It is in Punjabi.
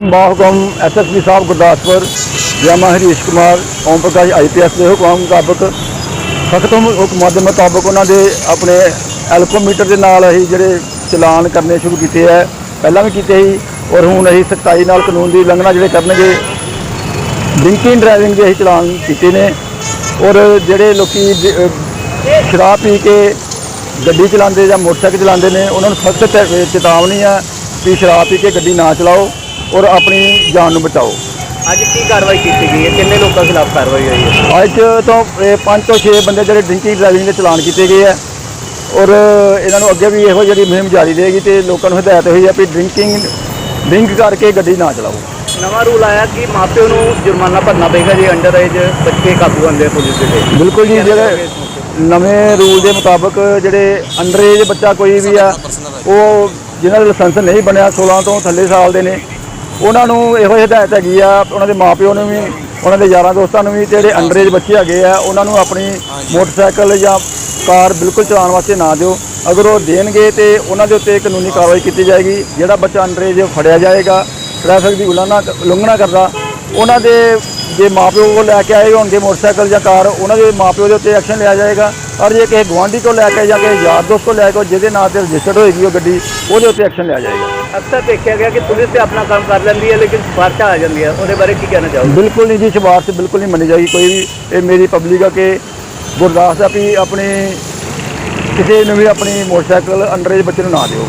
ਮਾਹਕਮ ਐਸਐਸਪੀ ਸਾਹਿਬ ਗੁਰਦਾਸਪੁਰ ਜਾਮਾ ਹਰੀਸ਼ ਕੁਮਾਰ ਓਮ ਪ੍ਰਕਾਸ਼ ਆਈਪੀਐਸ ਦੇ ਹੁਕਮ ਮੁਤਾਬਕ, ਸਖਤ ਹੁਕਮਾਂ ਦੇ ਮੁਤਾਬਕ ਉਹਨਾਂ ਦੇ ਆਪਣੇ ਐਲਕੋਮੀਟਰ ਦੇ ਨਾਲ ਅਸੀਂ ਜਿਹੜੇ ਚਲਾਨ ਕਰਨੇ ਸ਼ੁਰੂ ਕੀਤੇ ਹੈ ਪਹਿਲਾਂ ਵੀ ਕੀਤੇ ਸੀ, ਔਰ ਹੁਣ ਅਸੀਂ ਸਖਤਾਈ ਨਾਲ ਕਾਨੂੰਨ ਦੀ ਉਲੰਘਣਾ ਜਿਹੜੇ ਕਰਨਗੇ, ਡਰਿੰਕਿੰਗ ਡਰਾਈਵਿੰਗ ਦੇ ਅਸੀਂ ਚਲਾਨ ਕੀਤੇ ਨੇ, ਔਰ ਜਿਹੜੇ ਲੋਕੀ ਸ਼ਰਾਬ ਪੀ ਕੇ ਗੱਡੀ ਚਲਾਉਂਦੇ ਜਾਂ ਮੋਟਰਸਾਈਕਲ ਚਲਾਉਂਦੇ ਨੇ, ਉਹਨਾਂ ਨੂੰ ਸਖਤ ਚੇਤਾਵਨੀ ਆ ਕਿ ਸ਼ਰਾਬ ਪੀ ਕੇ ਗੱਡੀ ਨਾ ਚਲਾਓ। ਔਰ ਆਪਣੀ ਜਾਨ ਨੂੰ ਬਚਾਓ। ਅੱਜ ਕੀ ਕਾਰਵਾਈ ਕੀਤੀ ਗਈ ਹੈ? ਕਿੰਨੇ ਲੋਕਾਂ ਖਿਲਾਫ ਕਾਰਵਾਈ ਹੋਈ ਹੈ? ਅੱਜ ਤੋਂ 5 ਤੋਂ 6 ਬੰਦੇ ਜਿਹੜੇ ਡਰਿੰਕਿੰਗ ਡਰਾਈਵਿੰਗ ਦੇ ਚਲਾਨ ਕੀਤੇ ਗਏ ਆ। ਔਰ ਇਹਨਾਂ ਨੂੰ ਅੱਗੇ ਵੀ ਇਹੋ ਜਿਹੜੀ ਮੁਹਿੰਮ ਜਾਰੀ ਰਹੇਗੀ ਤੇ ਲੋਕਾਂ ਨੂੰ ਹਦਾਇਤ ਹੋਈ ਹੈ ਵੀ ਡਰਿੰਕਿੰਗ ਡਰਿੰਕ ਕਰਕੇ ਗੱਡੀ ਨਾ ਚਲਾਓ। ਨਵਾਂ ਰੂਲ ਆਇਆ ਕਿ ਮਾਪਿਓ ਨੂੰ ਜੁਰਮਾਨਾ ਭਰਨਾ ਪਏਗਾ ਜੇ ਅੰਡਰ ਏਜ ਬੱਚੇ ਕਾਬੂ ਆਉਂਦੇ ਪੁਲਿਸ ਦੇ ਬਿਲਕੁਲ ਜੀ ਜਿਹੜੇ ਨਵੇਂ ਰੂਲ ਦੇ ਮੁਤਾਬਕ ਜਿਹੜੇ ਅੰਡਰ ਏਜ ਬੱਚਾ ਕੋਈ ਵੀ ਆ ਉਹ ਜਿਨ੍ਹਾਂ ਦਾ ਲਾਇਸੈਂਸ ਨਹੀਂ ਬਣਿਆ 16 ਤੋਂ ਥੱਲੇ ਸਾਲ ਦੇ ਨੇ ਉਹਨਾਂ ਨੂੰ ਇਹੋ ਜਿਹੀ ਹਦਾਇਤ ਹੈਗੀ ਆ, ਉਹਨਾਂ ਦੇ ਮਾਪਿਓ ਨੂੰ ਵੀ, ਉਹਨਾਂ ਦੇ ਯਾਰਾਂ ਦੋਸਤਾਂ ਨੂੰ ਵੀ, ਜਿਹੜੇ ਅੰਡਰੇਜ ਬੱਚੇ ਹੈਗੇ ਆ, ਉਹਨਾਂ ਨੂੰ ਆਪਣੀ ਮੋਟਰਸਾਈਕਲ ਜਾਂ ਕਾਰ ਬਿਲਕੁਲ ਚਲਾਉਣ ਵਾਸਤੇ ਨਾ ਦਿਓ। ਅਗਰ ਉਹ ਦੇਣਗੇ ਤੇ ਉਹਨਾਂ ਦੇ ਉੱਤੇ ਕਾਨੂੰਨੀ ਕਾਰਵਾਈ ਕੀਤੀ ਜਾਏਗੀ। ਜਿਹੜਾ ਬੱਚਾ ਅੰਡਰੇਜ ਫੜਿਆ ਜਾਏਗਾ, ਟ੍ਰੈਫਿਕ ਦੀ ਉਲੰਘਣਾ ਉਲੰਘਣਾ ਕਰਦਾ ਉਹਨਾਂ ਦੇ ਜੇ ਮਾਪਿਓ ਕੋਲ ਲੈ ਕੇ ਆਏ ਹੋਣਗੇ ਮੋਟਰਸਾਈਕਲ ਜਾਂ ਕਾਰ ਉਹਨਾਂ ਦੇ ਮਾਪਿਓ ਦੇ ਉੱਤੇ ਐਕਸ਼ਨ ਲਿਆ ਜਾਏਗਾ। ਔਰ ਜੇ ਕਿਸੇ ਗੁਆਂਢੀ ਕੋਲ ਲੈ ਕੇ ਜਾਂ ਕਿਸੇ ਯਾਰ ਦੋਸਤ ਕੋਲ ਲੈ ਕੇ ਜਿਹਦੇ ਨਾਂ ਤੇ ਰਜਿਸਟਰਡ ਹੋਏਗੀ ਉਹ ਗੱਡੀ ਉਹਦੇ ਉੱਤੇ ਐਕਸ਼ਨ ਲਿਆ ਜਾਏਗਾ। ਅਕਸਰ ਦੇਖਿਆ ਗਿਆ ਕਿ ਪੁਲਿਸ ਤੇ ਆਪਣਾ ਕੰਮ ਕਰ ਲੈਂਦੀ ਹੈ ਲੇਕਿਨ ਸਿਫਾਰਸ਼ਾਂ ਆ ਜਾਂਦੀਆਂ ਉਹਦੇ ਬਾਰੇ ਕੀ ਕਹਿਣਾ ਚਾਹੋਗੇ? ਬਿਲਕੁਲ ਨਹੀਂ ਜੀ ਸਿਫਾਰਸ਼ ਬਿਲਕੁਲ ਨਹੀਂ ਮੰਨੀ ਜਾਏਗੀ। ਕੋਈ ਵੀ ਇਹ ਮੇਰੀ ਪਬਲਿਕ ਆ ਕਿ ਗੁਰਦਾਸ ਆ ਵੀ ਆਪਣੀ ਕਿਸੇ ਨੂੰ ਵੀ ਆਪਣੀ ਮੋਟਰਸਾਈਕਲ ਅੰਡਰ ਏਜ ਬੱਚੇ ਨੂੰ ਨਾ ਦਿਓ।